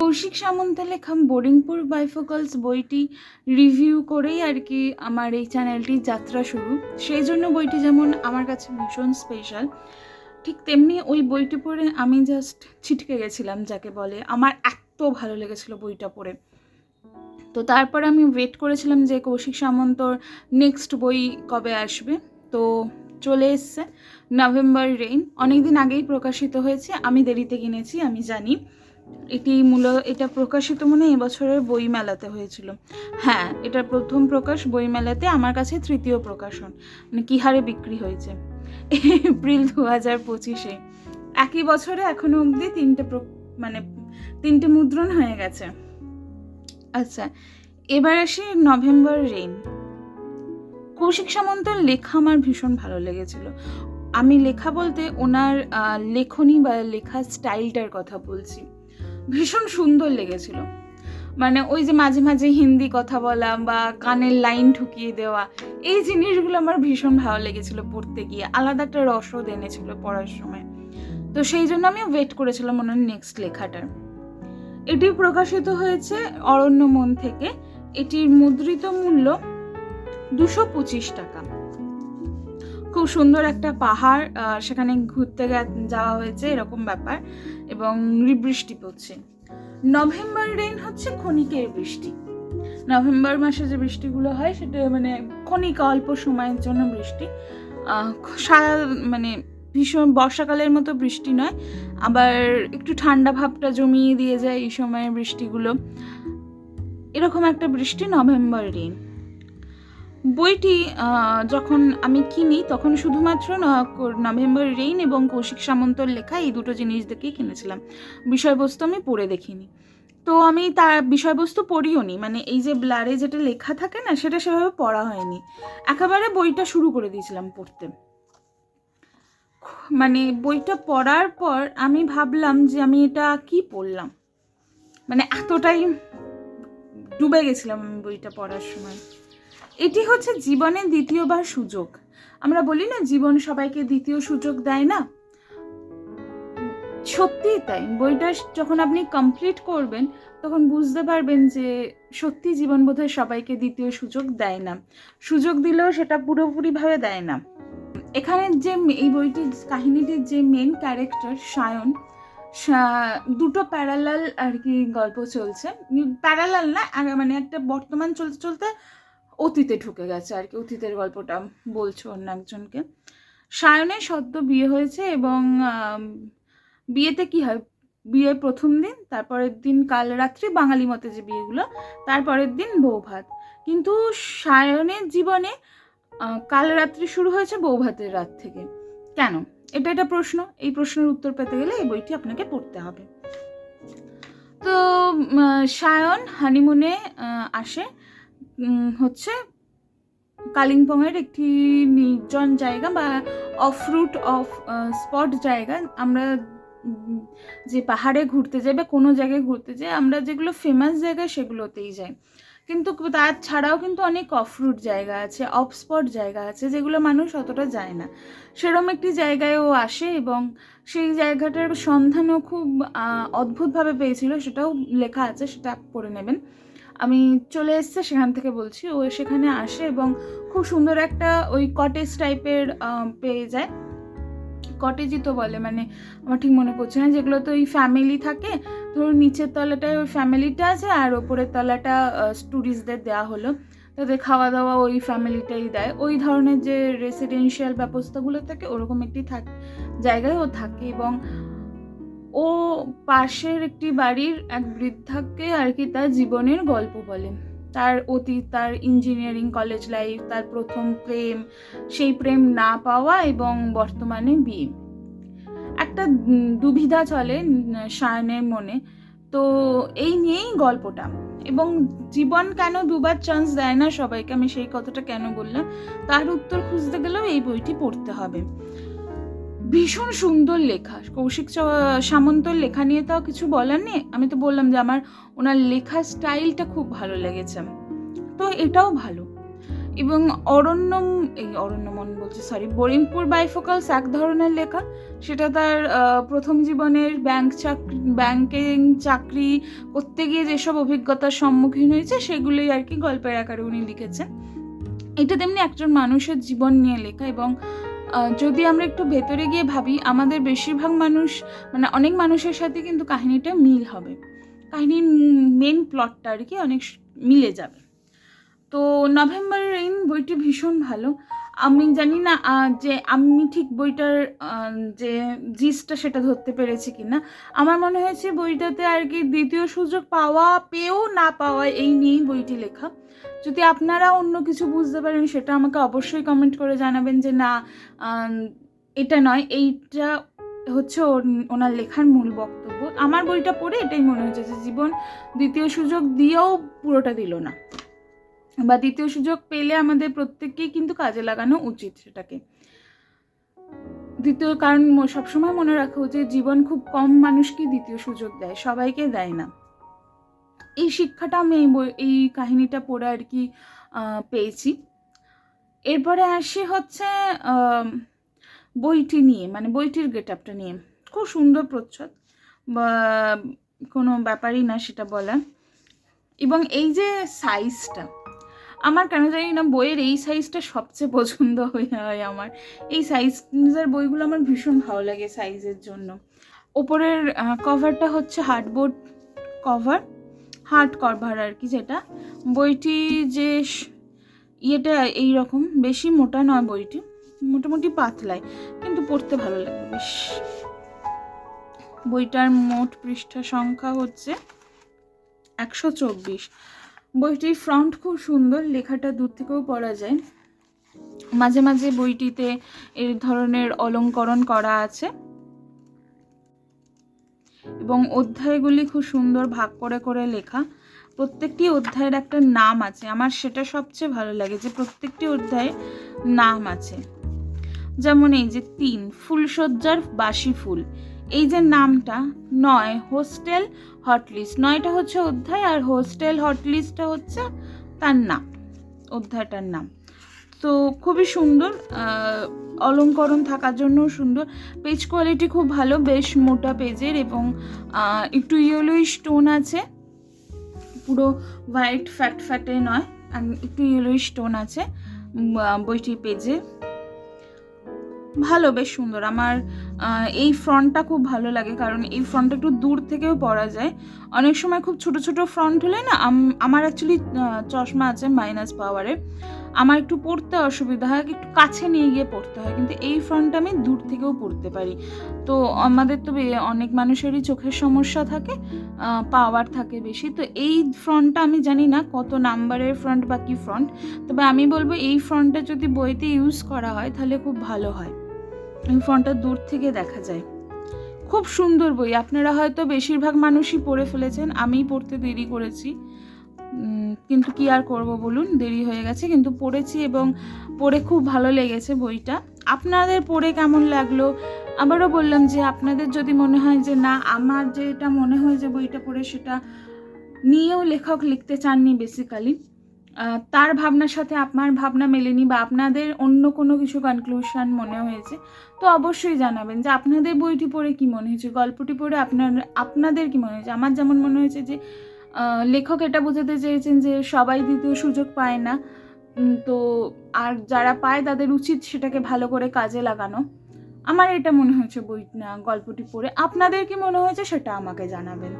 কৌশিক সামন্তের লেখা বোরিংপুর বাইফোকালস বইটি রিভিউ করেই আর কি আমার এই চ্যানেলটির যাত্রা শুরু। সেই জন্য বইটি যেমন আমার কাছে ভীষণ স্পেশাল ঠিক তেমনি ওই বইটি পড়ে আমি জাস্ট ছিটকে গেছিলাম, যাকে বলে। আমার এত ভালো লেগেছিল বইটা পড়ে। তো তারপরে আমি ওয়েট করেছিলাম যে কৌশিক সামন্তর নেক্সট বই কবে আসবে। তো চলে এসছে নভেম্বর রেইন অনেকদিন আগেই প্রকাশিত হয়েছে, আমি দেরিতে কিনেছি, আমি জানি। এটি মূল এটা প্রকাশিত মনে এবছরের বই মেলাতে হয়েছিল। হ্যাঁ এটা প্রথম প্রকাশ বই মেলাতে আমার কাছে তৃতীয় প্রকাশন। মানে কী হারে বিক্রি হয়েছে? এপ্রিল দু হাজার পঁচিশে। একই বছরে এখনও অবধি তিনটে মানে তিনটে মুদ্রণ হয়ে গেছে। আচ্ছা এবার আসি নভেম্বর রেইন। কৌশিক সামন্তর লেখা আমার ভীষণ ভালো লেগেছিল। আমি লেখা বলতে ওনার লেখনী বা লেখার স্টাইলটার কথা বলছি। ভীষণ সুন্দর লেগেছিল। মানে ওই যে মাঝে মাঝে হিন্দি কথা বলা বা কানের লাইন ঢুকিয়ে দেওয়া, এই জিনিসগুলো আমার ভীষণ ভালো লেগেছিল পড়তে গিয়ে। আলাদা একটা রসদ এনেছিল পড়ার সময়। তো সেই জন্য আমি ওয়েট করেছিলাম ওনার নেক্সট লেখাটার। এটি প্রকাশিত হয়েছে অরণ্য মন থেকে। এটির মুদ্রিত মূল্য দুশো পঁচিশ টাকা। খুব সুন্দর একটা পাহাড় সেখানে ঘুরতে যাওয়া হয়েছে এরকম ব্যাপার এবং বৃষ্টি পড়ছে। নভেম্বর রেইন হচ্ছে ক্ষণিকের বৃষ্টি। নভেম্বর মাসে যে বৃষ্টিগুলো হয় সেটা মানে ক্ষণিকা অল্প সময়ের জন্য বৃষ্টি। সারা মানে ভীষণ বর্ষাকালের মতো বৃষ্টি নয়, আবার একটু ঠান্ডা ভাবটা জমিয়ে দিয়ে যায় এই সময়ের বৃষ্টিগুলো। এরকম একটা বৃষ্টি নভেম্বর রেইন বইটি যখন আমি কিনি তখন শুধুমাত্র নভেম্বর রেইন এবং কৌশিক সামন্তর লেখা এই দুটো জিনিস দেখেই কিনেছিলাম। বিষয়বস্তু আমি পড়ে দেখিনি। তো আমি তার বিষয়বস্তু পড়িও নি। মানে এই যে ব্লারে যেটা লেখা থাকে না, সেটা সেভাবে পড়া হয়নি। একেবারে বইটা শুরু করে দিয়েছিলাম পড়তে। মানে বইটা পড়ার পর আমি ভাবলাম যে আমি এটা কি পড়লাম? মানে এতটাই ডুবে গেছিলাম বইটা পড়ার সময়। এটি হচ্ছে জীবনের দ্বিতীয়বার সুযোগ। আমরা বলি না, জীবন সবাইকে দ্বিতীয় সুযোগ দেয় না। সত্যিই তাই। বইটা যখন আপনি কমপ্লিট করবেন, তখন বুঝতে পারবেন যে সত্যি জীবন বোধহয় সবাইকে দ্বিতীয় সুযোগ দেয় না। সুযোগ দিলেও সেটা পুরোপুরিভাবে দেয় না। এখানে যে এই বইটির কাহিনীটির যে মেন ক্যারেক্টার সায়ন দুটো প্যারালাল আর কি গল্প চলছে। প্যারালাল না মানে একটা বর্তমান চলতে চলতে অতীতে ঢুকে গেছে আর কি, অতীতের গল্পটা বলছো অন্য একজনকে। সায়নের সদ্য বিয়ে হয়েছে এবং বিয়েতে কি হয়? বিয়ের প্রথম দিন, তারপরের দিন কাল রাত্রি বাঙালি মতে যে বিয়েগুলো, তারপরের দিন বউ ভাত। কিন্তু সায়নের জীবনে কাল রাত্রি শুরু হয়েছে বউ ভাতের রাত থেকে। কেন? এটা একটা প্রশ্ন। এই প্রশ্নের উত্তর পেতে গেলে এই বইটি আপনাকে পড়তে হবে। তো সায়ন হানিমুনে আসে। হচ্ছে কালিম্পংয়ের একটি নির্জন জায়গা বা অফ রুট অফ স্পট জায়গা। আমরা যে পাহাড়ে ঘুরতে যাই বা কোনো জায়গায় ঘুরতে যাই, আমরা যেগুলো ফেমাস জায়গা সেগুলোতেই যাই। কিন্তু তার ছাড়াও কিন্তু অনেক অফ রুট জায়গা আছে অফ স্পট জায়গা আছে, যেগুলো মানুষ অতটা যায় না। সেরকম একটি জায়গায় ও আসে এবং সেই জায়গাটার সন্ধানও খুব অদ্ভুতভাবে পেয়েছিল, সেটাও লেখা আছে, সেটা পড়ে নেবেন। আমি চলে এসছে সেখান থেকে বলছি, ও সেখানে আসে এবং খুব সুন্দর একটা ওই কটেজ টাইপের পেয়ে যায়। কটেজই তো বলে মানে আমার ঠিক মনে পড়ছে না যেগুলো তো ওই ফ্যামিলি থাকে। ধরুন নিচের তলাটায় ওই ফ্যামিলিটা আছে আর ওপরের তলাটা ট্যুরিস্টদের দেওয়া হলো। তাদের খাওয়া দাওয়া ওই ফ্যামিলিটাই দেয়। ওই ধরনের যে রেসিডেন্সিয়াল ব্যবস্থাগুলো থাকে, ওরকম একটি থাক জায়গায় ও থাকে এবং ও পাশের একটি বাড়ির এক বৃদ্ধাকে আর কি তার জীবনের গল্প বলে। তার অতীত, তার ইঞ্জিনিয়ারিং কলেজ লাইফ তার প্রথম প্রেম, সেই প্রেম না পাওয়া এবং বর্তমানে বিয়ে। একটা দুবিধা চলে সায়নের মনে। তো এই নিয়েই গল্পটা। এবং জীবন কেন দুবার চান্স দেয় না সবাইকে? আমি সেই কথাটা কেন বললাম? তার উত্তর খুঁজতে গেলেও এই বইটি পড়তে হবে। ভীষণ সুন্দর লেখা। কৌশিক সামন্তর লেখা নিয়ে তো কিছু বলার নেই। আমি তো বললাম যে আমার, ওনার লেখার স্টাইলটা খুব ভালো লেগেছে। তো এটাও ভালো। এবং অরণ্যম, এই অরণ্যমন বলছি সরি বরিমপুর বাইফোকালস এক ধরনের লেখা। সেটা তার প্রথম জীবনের ব্যাংক চাকরি ব্যাংকিং চাকরি করতে গিয়ে যেসব অভিজ্ঞতার সম্মুখীন হয়েছে, সেগুলোই আর কি গল্পের আকারে উনি লিখেছেন। এটা তেমনি একজন মানুষের জীবন নিয়ে লেখা এবং যদি আমরা একটু ভেতরে গিয়ে ভাবি, আমাদের বেশিরভাগ মানুষ মানে অনেক মানুষের সাথে কিন্তু কাহিনীটা মিল হবে। কাহিনীর মেন প্লটটা আর কি অনেক মিলে যাবে। তো নভেম্বর রেইন বইটি ভীষণ ভালো। আমি জানি না যে আমি ঠিক বইটার যে জিসটা সেটা ধরতে পেরেছি কিনা। আমার মনে হয়েছে বইটাতে আর কি দ্বিতীয় সুযোগ পাওয়া পেয়েও না পাওয়া, এই নিয়েই বইটি লেখা। যদি আপনারা অন্য কিছু বুঝতে পারেন, সেটা আমাকে অবশ্যই কমেন্ট করে জানাবেন যে না এটা নয়, এইটা হচ্ছে ওনার লেখার মূল বক্তব্য। আমার বইটা পড়ে এটাই মনে হয়েছে যে জীবন দ্বিতীয় সুযোগ দিয়েও পুরোটা দিল না। বা দ্বিতীয় সুযোগ পেলে আমাদের প্রত্যেককেই কিন্তু কাজে লাগানো উচিত সেটাকে। দ্বিতীয় কারণ সবসময় মনে রাখা উচিত জীবন খুব কম মানুষকে দ্বিতীয় সুযোগ দেয়, সবাইকে দেয় না। এই শিক্ষাটা আমি এই বই, এই কাহিনীটা পড়ে আর কি পেয়েছি। এরপরে আসি হচ্ছে বইটি নিয়ে মানে বইটির গেট আপটা নিয়ে। খুব সুন্দর প্রচ্ছদ, বা কোনো ব্যাপারই না সেটা বলা এবং এই যে সাইজটা আমার কেন জানি না বইয়ের এই সাইজটা সবচেয়ে পছন্দ হয়ে, হয় আমার। এই সাইজের বইগুলো আমার ভীষণ ভালো লাগে সাইজের জন্য। ওপরের কভারটা হচ্ছে হার্ডবোর্ড কভার হার্ড কভার আর কি যেটা। বইটি যে ইয়েটা এই রকম বেশি মোটা নয় বইটি, মোটামুটি পাতলায় কিন্তু পড়তে ভালো লাগে, বেশ। বইটার মোট পৃষ্ঠা সংখ্যা হচ্ছে একশো চব্বিশ। বইটির ফ্রন্ট খুব সুন্দর, লেখাটা দূর থেকেও পড়া যায়। মাঝে মাঝে বইটিতে এই ধরনের অলঙ্করণ করা আছে। এবং অধ্যায়গুলি খুব সুন্দর ভাগ করে করে লেখা। প্রত্যেকটি অধ্যায়ের একটা নাম আছে। আমার সেটা সবচেয়ে ভালো লাগে যে প্রত্যেকটি অধ্যায়ে নাম আছে। যেমন এই যে তিন ফুলসজ্জার বাসি ফুল এই যে নামটা, নয়, হোস্টেল হটলিস্ট। নয়টা হচ্ছে অধ্যায় আর হোস্টেল হটলিস্টটা হচ্ছে তার নাম, অধ্যায়টার নাম। তো খুবই সুন্দর অলঙ্করণ থাকার জন্যও সুন্দর। পেজ কোয়ালিটি খুব ভালো, বেশ মোটা পেজের এবং একটু ইয়েলোই স্টোন আছে। পুরো হোয়াইট ফ্যাট ফ্যাটে নয় একটু ইয়েলোই স্টোন আছে বইটির পেজে ভালো, বেশ সুন্দর। আমার এই ফ্রন্টটা খুব ভালো লাগে, কারণ এই ফ্রন্টটা একটু দূর থেকেও পরা যায়। অনেক সময় খুব ছোট ছোট ফ্রন্ট হলে না আমার অ্যাকচুয়ালি চশমা আছে মাইনাস পাওয়ারে আমার একটু পড়তে অসুবিধা হয়, একটু কাছে নিয়ে গিয়ে পড়তে হয়, কিন্তু এই ফ্রন্টটা আমি দূর থেকেও পড়তে পারি। তো আমাদের তো অনেক মানুষেরই চোখের সমস্যা থাকে পাওয়ার থাকে বেশি। তো এই ফ্রন্টটা আমি জানি না কত নাম্বারের ফ্রন্ট বা কী ফ্রন্ট, তবে আমি বলব এই ফ্রন্টটা যদি বইতে ইউজ করা হয়, তাহলে খুব ভালো হয়। ফ্রন্টটা দূর থেকে দেখা যায়। খুব সুন্দর বই। আপনারা হয়তো বেশিরভাগ মানুষই পড়ে ফেলেছেন। আমিই পড়তে দেরি করেছি। কিন্তু কি আর করব বলুন? দেরি হয়ে গেছে। কিন্তু পড়েছি এবং পড়ে খুব ভালো লেগেছে বইটা। আপনাদের পড়ে কেমন লাগল? আবারও বললাম যে আপনাদের যদি মনে হয় যে না, আমার যেটা মনে হয় যে বইটা পড়ে সেটা নিয়েও লেখক লিখতে চাননি বেসিক্যালি তার ভাবনার সাথে আপনার ভাবনা মেলেনি বা আপনাদের অন্য কোনো কিছু কনক্লুশন মনে হয়েছে, তো অবশ্যই জানাবেন যে আপনাদের বইটি পড়ে কি মনে হয়েছে? গল্পটি পড়ে আপনার, আপনাদের কি মনে হয়েছে? আমার যেমন মনে হয়েছে যে লেখক এটা বোঝাতে চেয়েছেন যে সবাই দ্বিতীয় সুযোগ পায় না। তো আর যারা পায় তাদের উচিত সেটাকে ভালো করে কাজে লাগানো। আমার এটা মনে হয়েছে বই গল্পটি পড়ে। আপনাদের কি মনে হয়েছে সেটা আমাকে জানাবেন।